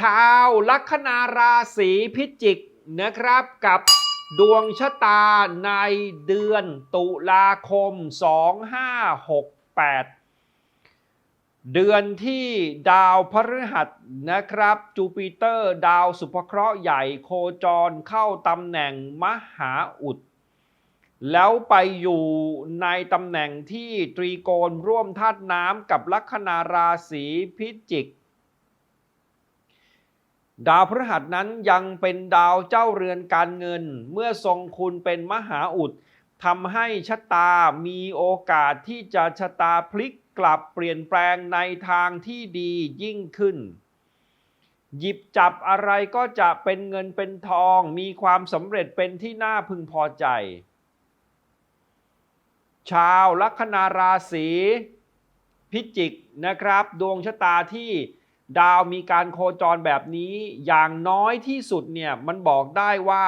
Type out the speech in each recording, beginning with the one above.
ชาวลัคนาราศีพิจิกนะครับกับดวงชะตาในเดือนตุลาคม 2568 เดือนที่ดาวพฤหัสนะครับ จูปิเตอร์ดาวสุภเคราะห์ใหญ่โคจรเข้าตำแหน่งมหาอุด แล้วไปอยู่ในตำแหน่งที่ตรีโกณร่วมธาตุน้ำกับลัคนาราศีพิจิก ดาวพฤหัสนั้นยังเป็นดาวเจ้าเรือนการเงิน เมื่อทรงคุณเป็นมหาอุดทำให้ชะตามีโอกาสที่จะชะตาพลิกกลับเปลี่ยนแปลงในทางที่ดียิ่งขึ้น หยิบจับอะไรก็จะเป็นเงินเป็นทอง มีความสำเร็จเป็นที่น่าพึงพอใจ ชาวลัคนาราศีพิจิกนะครับ ดวงชะตาที่ ดาวมีการโคจรแบบนี้อย่างน้อยที่สุดเนี่ยมันบอกได้ว่า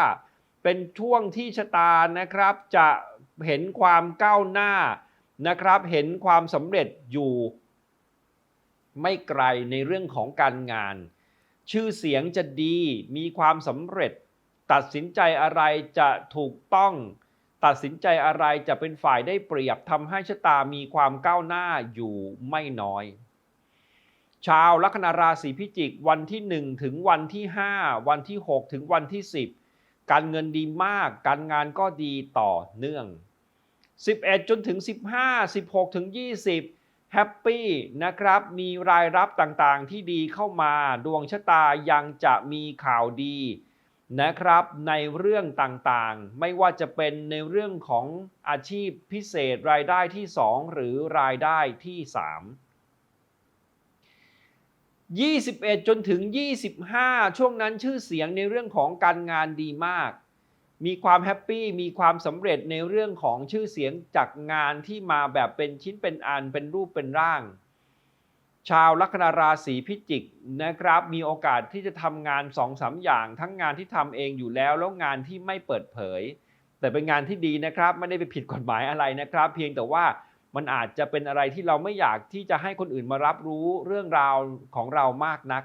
เป็นช่วงที่ชะตานะครับจะเห็นความก้าวหน้านะครับ เห็นความสำเร็จอยู่ไม่ไกลในเรื่องของการงาน ชื่อเสียงจะดีมีความสำเร็จ ตัดสินใจอะไรจะถูกต้อง ตัดสินใจอะไรจะเป็นฝ่ายได้เปรียบทำให้ชะตามีความก้าวหน้าอยู่ไม่น้อย ชาวลัคนาราศีพิจิก วันที่ 1 ถึงวันที่ 5 วันที่ 6 ถึงวันที่ 10 การเงินดีมาก การงานก็ดีต่อเนื่อง 11 จนถึง 15 16 ถึง 20 แฮปปี้นะครับ มีรายรับต่างๆที่ดีเข้ามา ดวงชะตายังจะมีข่าวดีนะครับในเรื่องต่างๆ ไม่ว่าจะเป็นในเรื่องของอาชีพพิเศษรายได้ที่ 2 หรือรายได้ที่ 3 21 จนถึง 25 ช่วงนั้นชื่อเสียงในเรื่องของการงานดีมาก มีความแฮปปี้มีความสำเร็จในเรื่องของชื่อเสียงจากงานที่มาแบบเป็นชิ้นเป็นอันเป็นรูปเป็นร่าง ชาวลัคนาราศีพิจิกนะครับ มีโอกาสที่จะทำงาน2องสาอย่าง ทั้งงานที่ทำเองอยู่แล้วแล้วงานที่ไม่เปิดเผย แต่เป็นงานที่ดีนะครับ ไม่ได้ไปผิดกฎหมายอะไรนะครับ เพียงแต่ว่า มันอาจจะเป็นอะไรที่เราไม่อยากที่จะให้คนอื่นมารับรู้เรื่องราวของเรามากนัก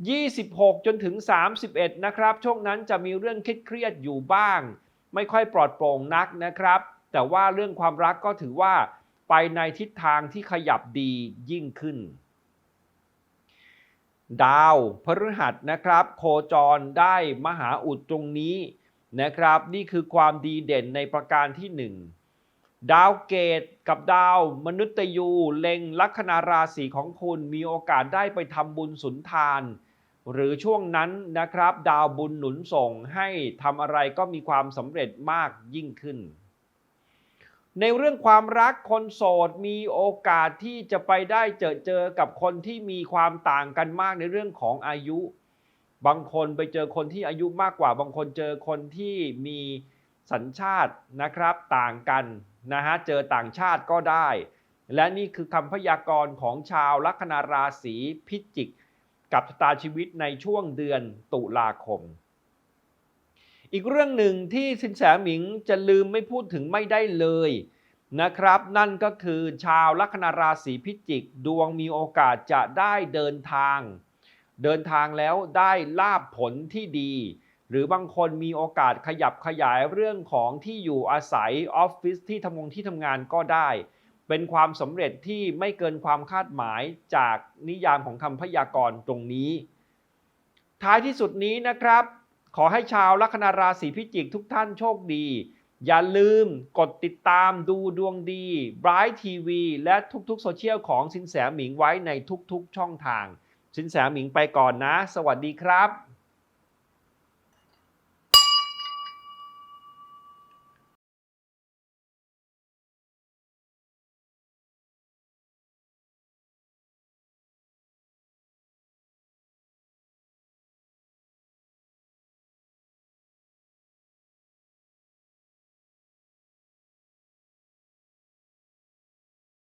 26 จนถึง 31 นะครับ ช่วงนั้นจะมีเรื่องเครียดๆอยู่บ้าง ไม่ค่อยปลอดโปร่งนักนะครับ แต่ว่าเรื่องความรักก็ถือว่าไปในทิศทางที่ขยับดียิ่งขึ้น ดาวพฤหัสนะครับ โคจรได้มหาอุดตรงนี้นะครับ นี่คือความดีเด่นในประการที่หนึ่ง ดาวเกตกับดาวมนุษย์ยู เล็งลัคนาราศีของคุณมีโอกาสได้ไปทำบุญสุนทาน หรือช่วงนั้นนะครับ ดาวบุญหนุนส่งให้ทำอะไรก็มีความสำเร็จมากยิ่งขึ้น ในเรื่องความรักคนโสดมีโอกาสที่จะไปได้เจอเจอกับคนที่มีความต่างกันมากในเรื่องของอายุ บางคนไปเจอคนที่อายุมากกว่า บางคนเจอคนที่มี สัญชาตินะครับต่างกันนะฮะเจอต่างชาติก็ได้ และนี่คือคำพยากรณ์ของชาวลัคนาราศีพิจิก กับชะตาชีวิตในช่วงเดือนตุลาคม อีกเรื่องหนึ่งที่สินแสหมิงจะลืมไม่พูดถึงไม่ได้เลยนะครับ นั่นก็คือชาวลัคนาราศีพิจิก ดวงมีโอกาสจะได้เดินทาง เดินทางแล้วได้ลาบผลที่ดี หรือบางคนมีโอกาสขยับขยายเรื่องของที่อยู่อาศัยออฟฟิศที่ทำงงที่ทำงานก็ได้ เป็นความสำเร็จที่ไม่เกินความคาดหมายจากนิยามของคำพยากรณ์ตรงนี้ ท้ายที่สุดนี้นะครับ ขอให้ชาวลัคนาราศีพิจิกทุกท่านโชคดี อย่าลืมกดติดตามดูดวงดี Bright TV และทุกๆโซเชียลของสินแสหมิงไว้ในทุกๆช่องทาง สินแสหมิงไปก่อนนะ สวัสดีครับ